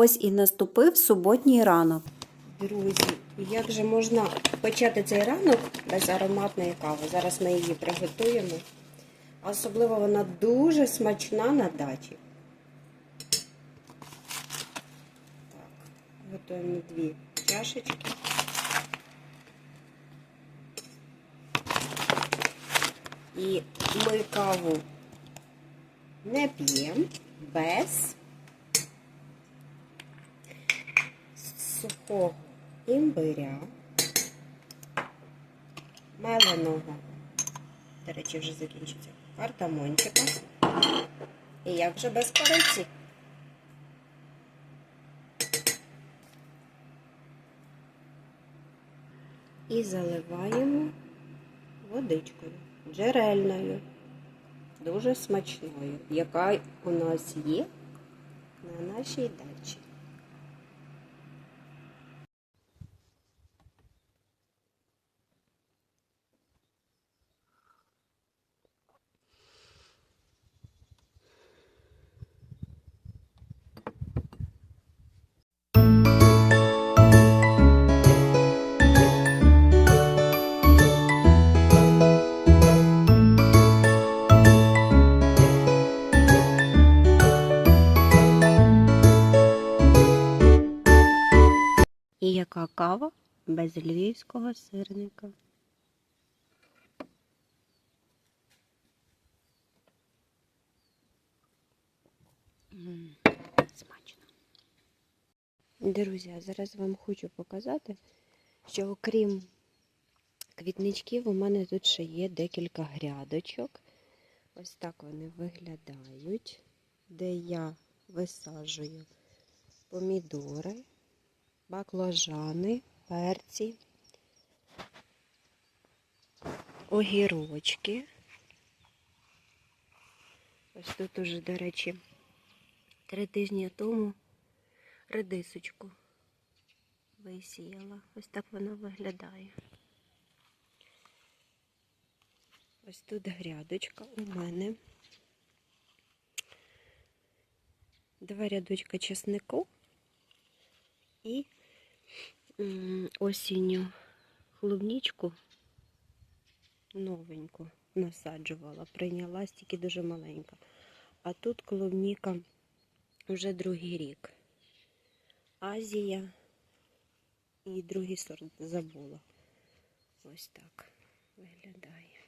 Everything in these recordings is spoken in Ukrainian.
Ось і наступив суботній ранок. Друзі, як же можна почати цей ранок без ароматної кави? Зараз ми її приготуємо. Особливо вона дуже смачна на дачі. Так, готуємо дві чашечки. І ми каву не п'ємо без сухого імбиря, меленого, до речі, вже закінчиться, картамончика. І як же без кориці? І заливаємо водичкою, джерельною, дуже смачною, яка у нас є на нашій дачі. І яка кава без львівського сирника? Смачно. Друзі, зараз вам хочу показати, що окрім квітничків, у мене тут ще є декілька грядочок. Ось так вони виглядають, де я висаджую помідори баклажани, перці, огірочки. Ось тут уже, до речі, три тижні тому редисочку висіяла. Ось так вона виглядає. Ось тут грядочка у мене. Два рядочка чеснику і осінню клубнічку новеньку насаджувала, прийнялась тільки дуже маленька. А тут клубніка вже другий рік. Азія і другий сорт забула. Ось так виглядає.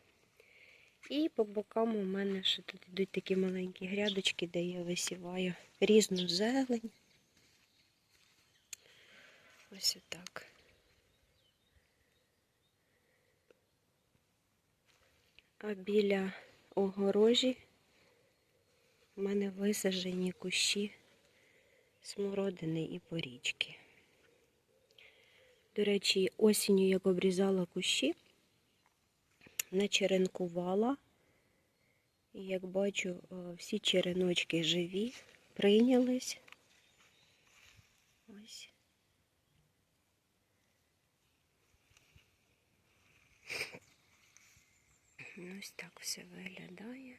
І по бокам у мене ще тут йдуть такі маленькі грядочки, де я висіваю різну зелень. Ось отак. А біля огорожі в мене висаджені кущі смородини і порічки. До речі, осінню, як обрізала кущі, начеренкувала. І як бачу, всі череночки живі, прийнялись. Ось. Ось так все виглядає.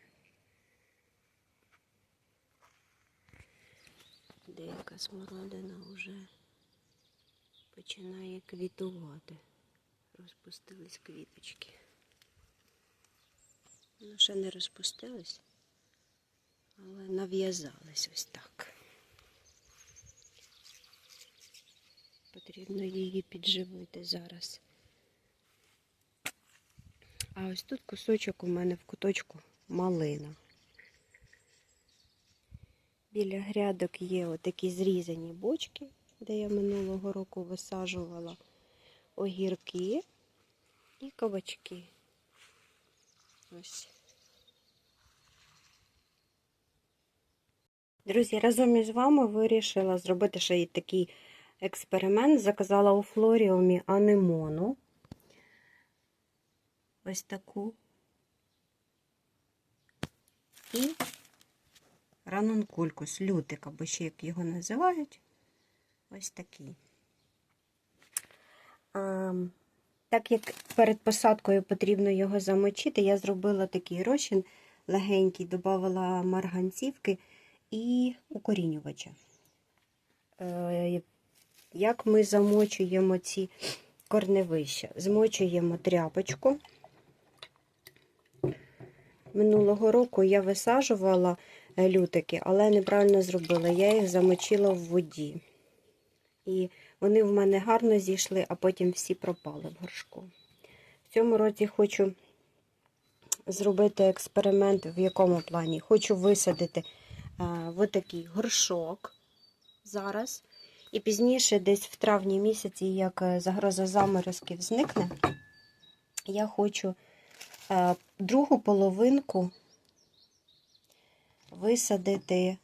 Деяка смородина вже починає квітувати. Розпустились квіточки. Ну, ще не розпустились, але нав'язались ось так. Потрібно її підживити зараз. А ось тут кусочок у мене в куточку малина. Біля грядок є отакі зрізані бочки, де я минулого року висаджувала огірки і кабачки. Ось. Друзі, разом із вами вирішила зробити ще й такий експеримент. Заказала у флоріумі анемону ось таку. І ранункулькус, лютик, або ще як його називають. Ось такий. А, так як перед посадкою потрібно його замочити, я зробила такий розчин легенький, додавала марганцівки і укорінювача. е, як ми замочуємо ці корневища. Змочуємо тряпочку. Минулого року я висаджувала е, лютики, але неправильно зробила. Я їх замочила в воді. І вони в мене гарно зійшли, а потім всі пропали в горшку. В цьому році хочу зробити експеримент, в якому плані. Хочу висадити е, в такий горшок зараз. І пізніше, десь в травні місяці, як е, загроза заморозків зникне, я хочу другу половинку висадити е,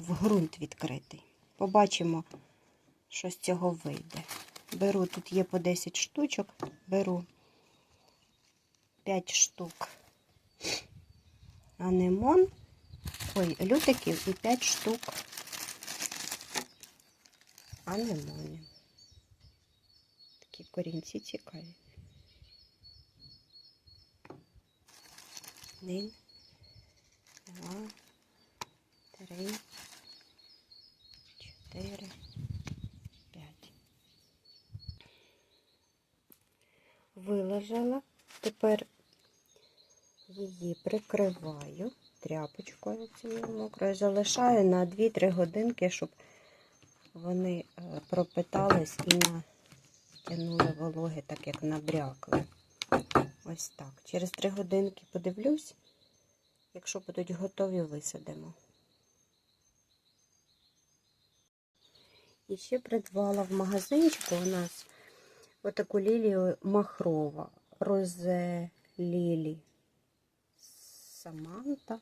в ґрунт відкритий. Побачимо, що з цього вийде. Беру, тут є по 10 штучок, беру 5 штук анемон, ой, лютиків і 5 штук анемонів. Такі корінці цікаві. Один, два, три, чотири, п'ять. Виложила. Тепер її прикриваю тряпочкою цією мокрою, залишаю на 2-3 годинки, щоб вони е, пропитались і натягнули вологи, так як набрякли. Ось так. Через 3 годинки подивлюсь. Якщо будуть готові, висадимо. І ще придбала в магазинчику у нас отаку лілію махрова. Розе лілі Саманта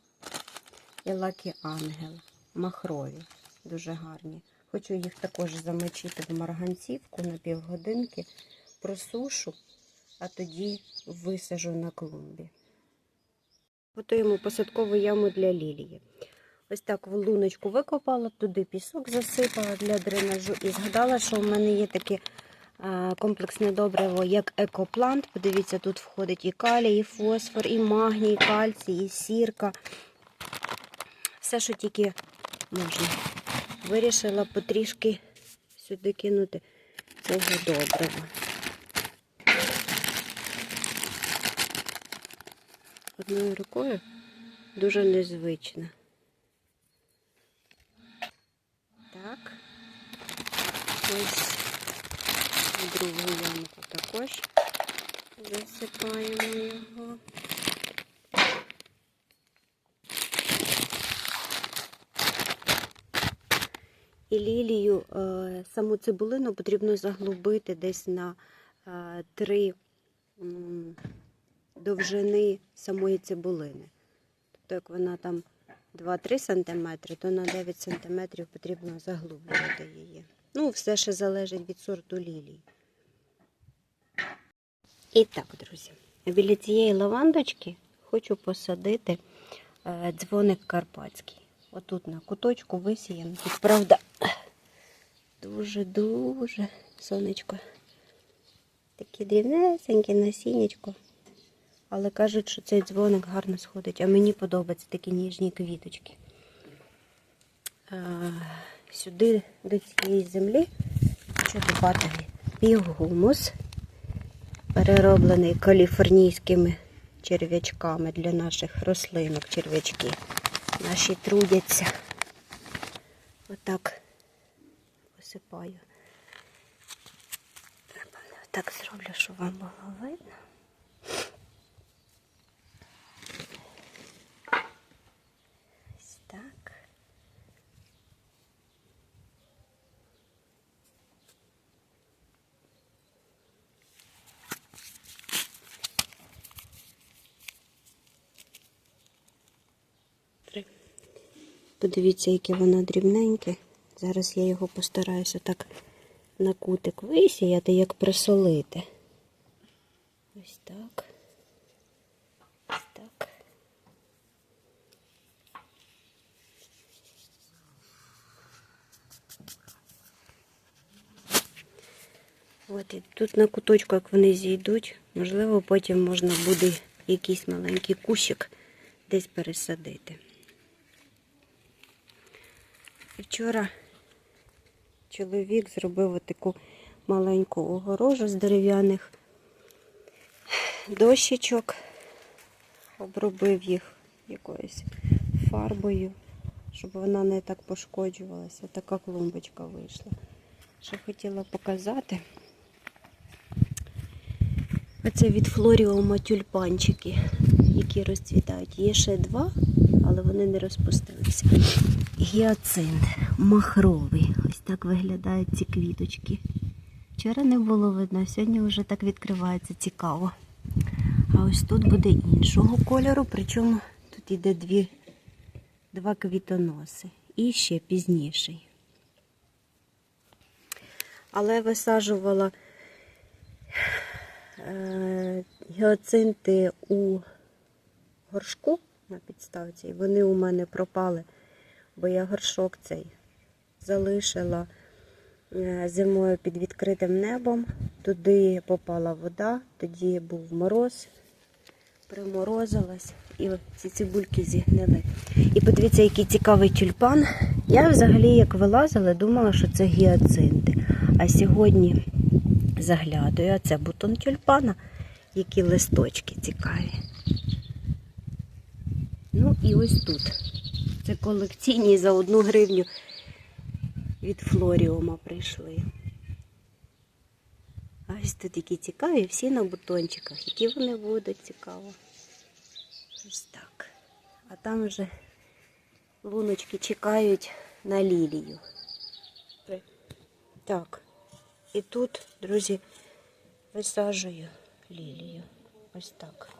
і Лакі Ангел. Махрові. Дуже гарні. Хочу їх також замочити в марганцівку на півгодинки, просушу, а тоді висажу на клумбі. Готуємо посадкову яму для лілії. Ось так в луночку викопала, туди пісок засипала для дренажу і згадала, що в мене є таке комплексне добриво, як екоплант. Подивіться, тут входить і калій, і фосфор, і магній, і кальцій, і сірка. Все, що тільки можна. Вирішила потрішки сюди кинути цього добрива. Одною рукою дуже незвично. Так. Ось другу ямку також засипаємо його. І лілію, е, саму цибулину потрібно заглубити десь на е, три довжини самої цибулини. Тобто, як вона там 2-3 см, то на 9 см потрібно заглублювати її. Ну, все ще залежить від сорту лілій. І так, друзі, біля цієї лавандочки хочу посадити е, дзвоник карпатський. Отут на куточку висіяно. Тут, правда, дуже-дуже сонечко. Такі дрібнесенькі насіннячко. Але кажуть, що цей дзвоник гарно сходить, а мені подобаються такі ніжні квіточки. А, сюди до цієї землі хочу додати півгумус, перероблений каліфорнійськими черв'ячками для наших рослинок черв'ячки. Наші трудяться. Отак посипаю. Так зроблю, щоб вам було видно. Ось так. Три. Подивіться, яке воно дрібненьке. Зараз я його постараюся так на кутик висіяти, як присолити. Ось так. Ось так. От і тут на куточку, як вони зійдуть, можливо, потім можна буде якийсь маленький кущик десь пересадити. Вчора чоловік зробив таку маленьку огорожу з дерев'яних дощечок, обробив їх якоюсь фарбою, щоб вона не так пошкоджувалася. Така клумбочка вийшла. Що хотіла показати. Оце від флоріума тюльпанчики, які розцвітають. Є ще два, але вони не розпустилися. Гіацинт махровий. Ось так виглядають ці квіточки. Вчора не було видно, сьогодні вже так відкривається цікаво. А ось тут буде іншого кольору, причому тут іде дві, два квітоноси. І ще пізніший. Але висаджувала е, гіацинти у горшку на підставці, і вони у мене пропали, бо я горшок цей залишила е, зимою під відкритим небом. Туди попала вода, тоді був мороз, приморозилась, і ці цибульки зігнили. І подивіться, який цікавий тюльпан. Я взагалі, як вилазила, думала, що це гіацинти. А сьогодні заглядаю, а це бутон тюльпана, які листочки цікаві. Ну і ось тут. Це колекційні за одну гривню від Флоріума прийшли. А ось тут які цікаві, всі на бутончиках. Які вони будуть цікаво. Ось так. А там вже луночки чекають на лілію. Так. І тут, друзі, висаджую лілію. Ось так.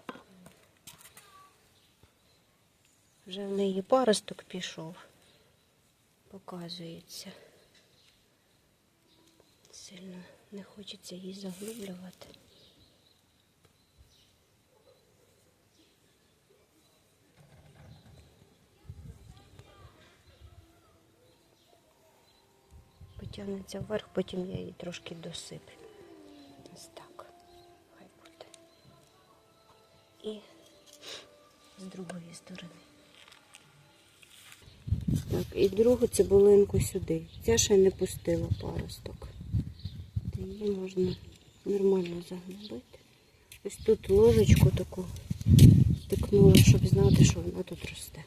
Вже в неї паросток пішов. Показується. Сильно не хочеться її заглублювати. Потягнеться вверх, потім я її трошки досиплю. І другу цибулинку сюди. Ця ще не пустила паросток. То Її можна нормально загнобити. Ось тут ложечку таку стикнула, щоб знати, що вона тут росте.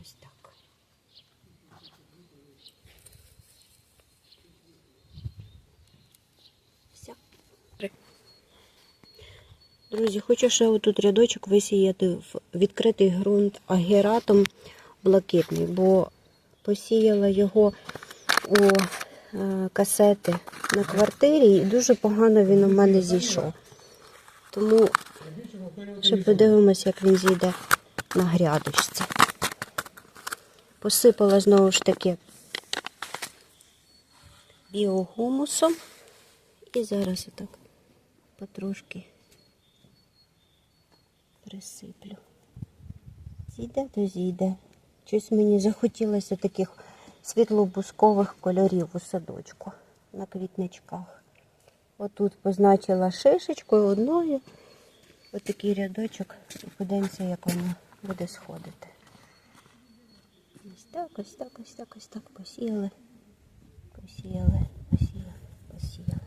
Ось так. Все. Друзі, хочу ще отут рядочок висіяти в відкритий ґрунт агератом блакитний, бо посіяла його у е, касети на квартирі і дуже погано він у мене зійшов. Тому ще подивимось, як він зійде на грядочці. Посипала знову ж таки біогумусом і зараз отак потрошки присиплю. Зійде, то зійде. Щось мені захотілося таких світло-бускових кольорів у садочку на квітничках. Отут позначила шишечкою одною. Отакий рядочок. Подивимося, як воно буде сходити. Ось так, ось так, ось так, ось так посіяли. Посіяли, посіяли, посіяли.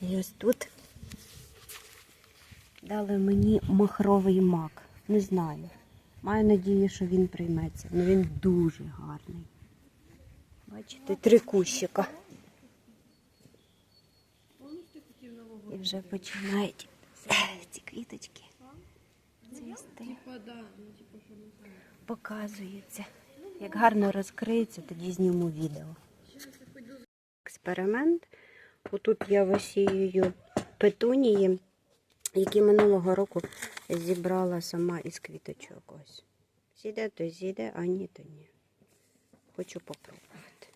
І ось тут дали мені махровий мак. Не знаю. Маю надію, що він прийметься. Ну він дуже гарний. Бачите, три кущика. І вже починають ці квіточки цвісти. Показується. Як гарно розкриється, тоді зніму відео. Експеримент. Отут я висіюю петунії, які минулого року зібрала сама із квіточок. Ось. Зійде, то зійде, а ні, то ні. Хочу попробувати.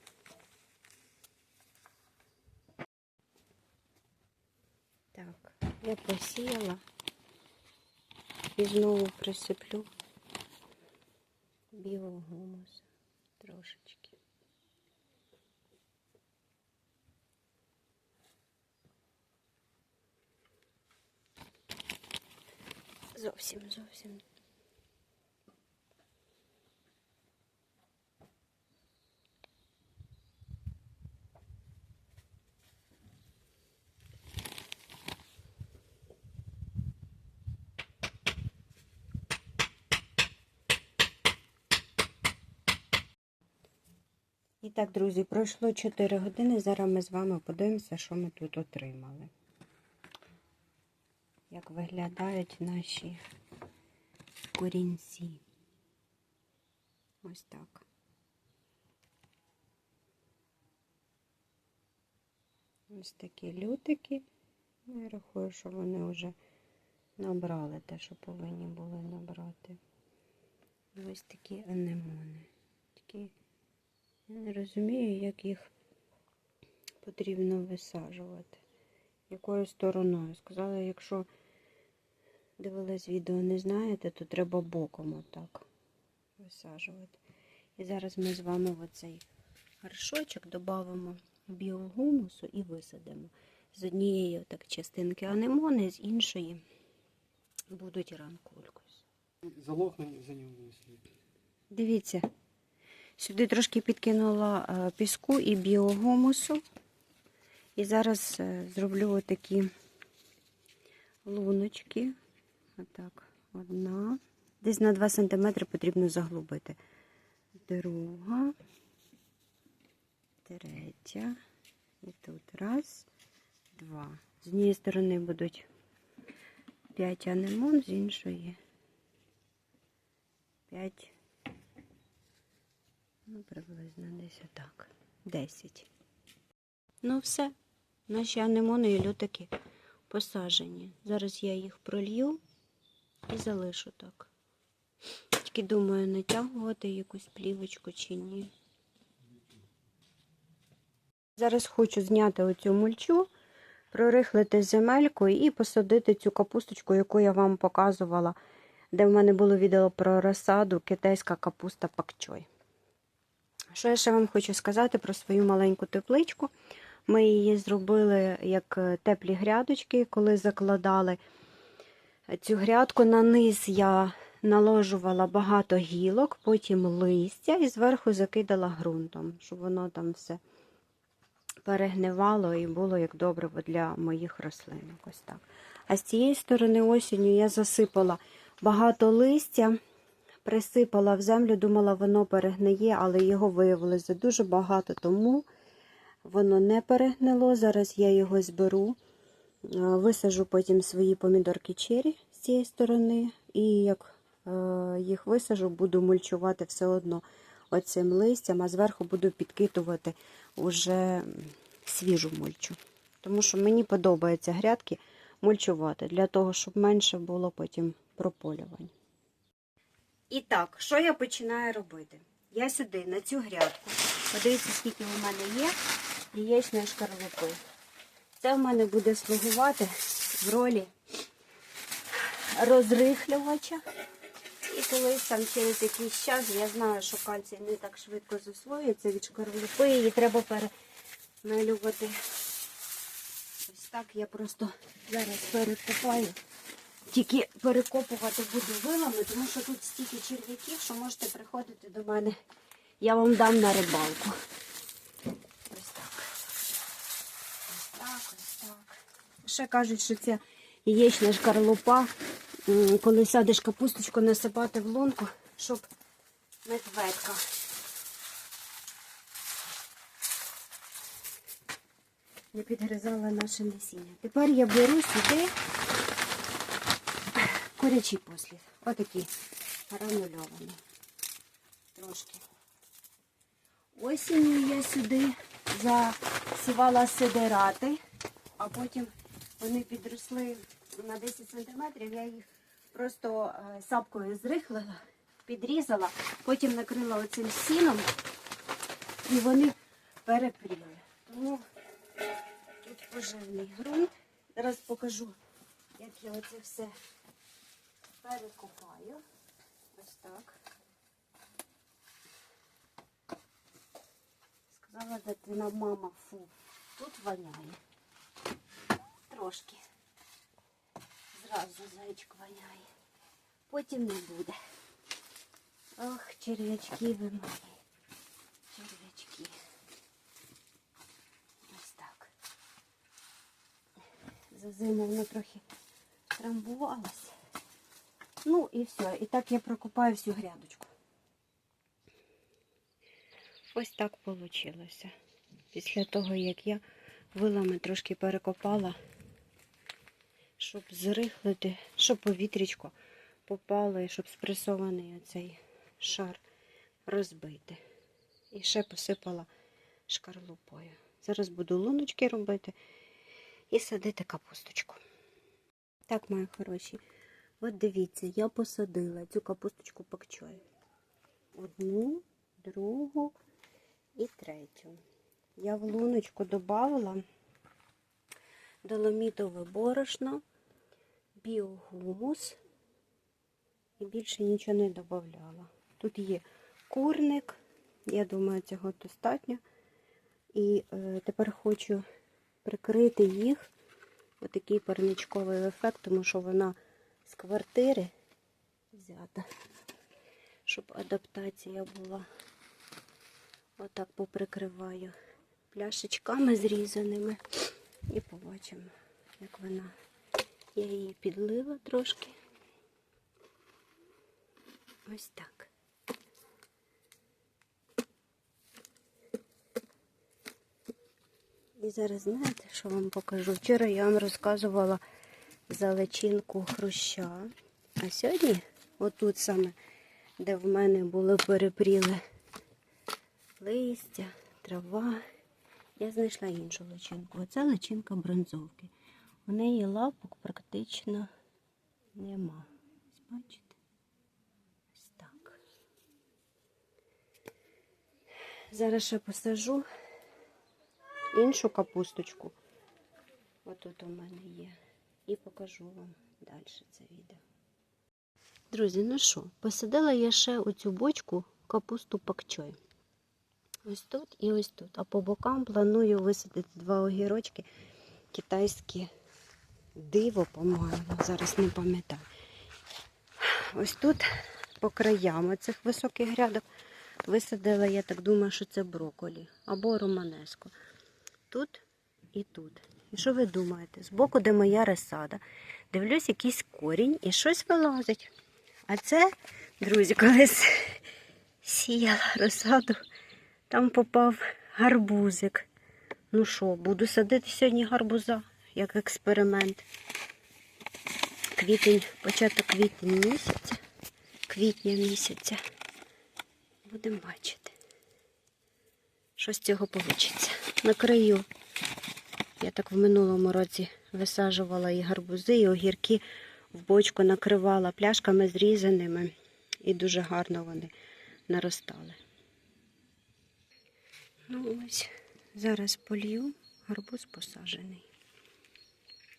Так, я посіяла і знову присиплю білого гумусу трошечки. зовсім зовсім. І так, друзі, пройшло 4 години. Зараз ми з вами подивимося, що ми тут отримали. Як виглядають наші корінці. Ось так. Ось такі лютики. Ну, Я рахую, що вони вже набрали те, що повинні були набрати. Ось такі анемони. Такі, я не розумію, як їх потрібно висаджувати. Якою стороною. Сказали, якщо дивились відео, не знаєте, то треба боком отак висаджувати. І зараз ми з вами в оцей горшочок додамо біогумусу і висадимо. З однієї так частинки анемони, з іншої будуть ранкулькус. Залог за ним внесли. Дивіться, сюди трошки підкинула е, піску і біогумусу. І зараз е, зроблю отакі луночки. Отак, одна. Десь на 2 см потрібно заглубити. Друга, третя. І тут раз, два. З однієї сторони будуть 5 анемон, з іншої 5 Ну, приблизно десь отак. 10. Ну, все. Наші анемони і лютики посаджені. Зараз я їх пролью і залишу так. Тільки думаю, натягувати якусь плівочку чи ні. Зараз хочу зняти оцю мульчу, прорихлити земелькою і посадити цю капусточку, яку я вам показувала, де в мене було відео про розсаду китайська капуста пакчой. Що я ще вам хочу сказати про свою маленьку тепличку. Ми її зробили як теплі грядочки, коли закладали цю грядку. На низ я наложувала багато гілок, потім листя і зверху закидала ґрунтом, щоб воно там все перегнивало і було як добриво для моїх рослинок. Ось так. А з цієї сторони осінню я засипала багато листя присипала в землю, думала, воно перегниє, але його виявилося дуже багато, тому воно не перегнило. Зараз я його зберу, висажу потім свої помідорки чері з цієї сторони, і як е, їх висажу, буду мульчувати все одно оцим листям, а зверху буду підкидувати уже свіжу мульчу. Тому що мені подобається грядки мульчувати, для того, щоб менше було потім прополювань. І так, що я починаю робити? Я сюди, на цю грядку, подивіться, скільки у мене є яєчної шкарлупи. Це в мене буде слугувати в ролі розрихлювача. І колись там через якийсь час я знаю, що кальцій не так швидко засвоюється від шкарлупи, її треба перемелювати. Ось так я просто зараз перекопаю. Тільки перекопувати буду вилами, тому що тут стільки черв'яків, що можете приходити до мене. Я вам дам на рибалку. Ось так. Ось так, ось так. Ще кажуть, що ця яєчна шкарлупа, коли садиш капусточку, насипати в лунку, щоб медведка. Не підгризала наше насіння. Тепер я беру сюди курячий послід. Отакий гранульований. Трошки. Осінню я сюди засівала сидирати, а потім вони підросли на 10 см. Я їх просто е, сапкою зрихлила, підрізала, потім накрила оцим сіном і вони перепріли. Тому тут поживний ґрунт. Зараз покажу, як я оце все перекопаю. Ось так. Сказала дитина, мама, фу, тут воняє. Трошки. Зразу зайчик воняє. Потім не буде. Ох, черв'ячки ви мої. Черв'ячки. Ось так. За зиму воно трохи трамбувалося. Ну і все. І так я прокопаю всю грядочку. Ось так вийшло. Після того, як я вилами трошки перекопала, щоб зрихлити, щоб повітрячко попало і щоб спресований оцей шар розбити. І ще посипала шкарлупою. Зараз буду луночки робити і садити капусточку. Так, мої хороші, от дивіться, я посадила цю капусточку пакчою. Одну, другу і третю. Я в луночку додавала доломітове борошно, біогумус і більше нічого не додавала. Тут є курник, я думаю, цього достатньо. І е, тепер хочу прикрити їх отакий парничковий ефект, тому що вона з квартири взята, щоб адаптація була. Отак поприкриваю пляшечками зрізаними і побачимо, як вона. Я її підлила трошки. Ось так. І зараз знаєте, що вам покажу? Вчора я вам розказувала за личинку хруща. А сьогодні, отут саме, де в мене було перепріле листя, трава, я знайшла іншу личинку. Оце личинка бронзовки. У неї лапок практично нема. Бачите? Ось так. Зараз ще посажу іншу капусточку. Отут у мене є. І покажу вам далі це відео. Друзі, ну що, посадила я ще оцю бочку капусту пакчой. Ось тут і ось тут. А по бокам планую висадити два огірочки китайські диво, по-моєму, зараз не пам'ятаю. Ось тут по краям цих високих грядок висадила, я так думаю, що це броколі або романеско. Тут і тут. І що ви думаєте? Збоку, де моя розсада, дивлюсь якийсь корінь і щось вилазить. А це, друзі, колись сіяла розсаду, там попав гарбузик. Ну що, буду садити сьогодні гарбуза, як експеримент. Квітень, початок квітень місяця, квітня місяця. Будемо бачити, що з цього вийде. Накрию. Я так в минулому році висаджувала і гарбузи, і огірки в бочку накривала пляшками зрізаними, і дуже гарно вони наростали. Ну ось, зараз полью, гарбуз посаджений.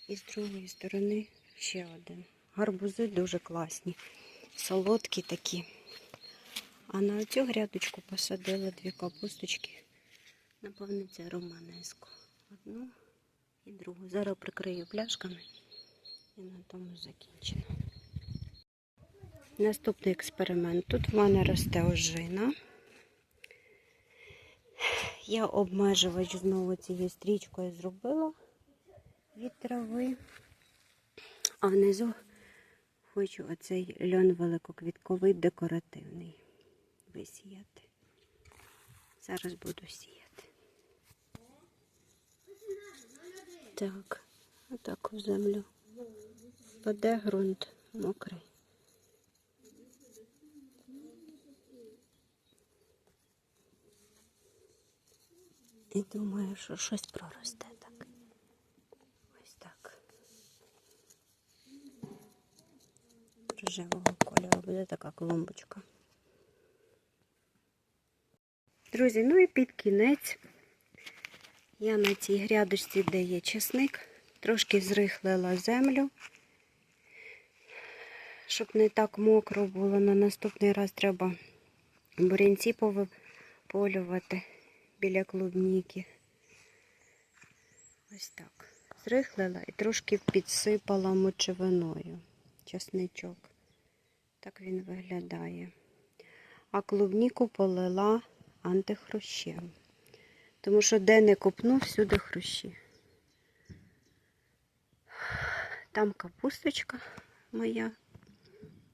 І з другої сторони ще один. Гарбузи дуже класні, солодкі такі. А на цю грядочку посадила дві капусточки. Напевно, це романеско. Одну і другу. Зараз прикрию пляшками і на тому закінчено. Наступний експеримент. Тут в мене росте ожина. Я обмежувач знову цією стрічкою зробила від трави. А внизу хочу оцей льон великоквітковий декоративний висіяти. Зараз буду сіяти. Так, отак в землю. Паде ґрунт мокрий. І думаю, що щось проросте так. Ось так. Рожевого кольору буде така клумбочка. Друзі, ну і під кінець я на цій грядочці, де є чесник, трошки зрихлила землю, щоб не так мокро було. На наступний раз треба бурянці повиполювати біля клубніки. Ось так. Зрихлила і трошки підсипала мочевиною чесничок. Так він виглядає. А клубніку полила антихрущем. Тому що де не копну, всюди хрущі. Там капусточка моя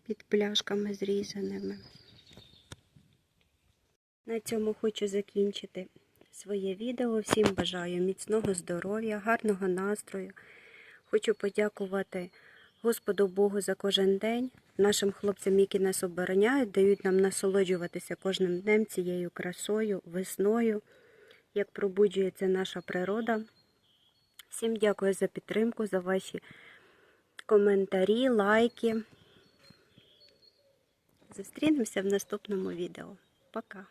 під пляшками зрізаними. На цьому хочу закінчити своє відео. Всім бажаю міцного здоров'я, гарного настрою. Хочу подякувати Господу Богу за кожен день, нашим хлопцям, які нас обороняють, дають нам насолоджуватися кожним днем цією красою, весною, як пробуджується наша природа. Всім дякую за підтримку, за ваші коментарі, лайки. Зустрінемося в наступному відео. Пока!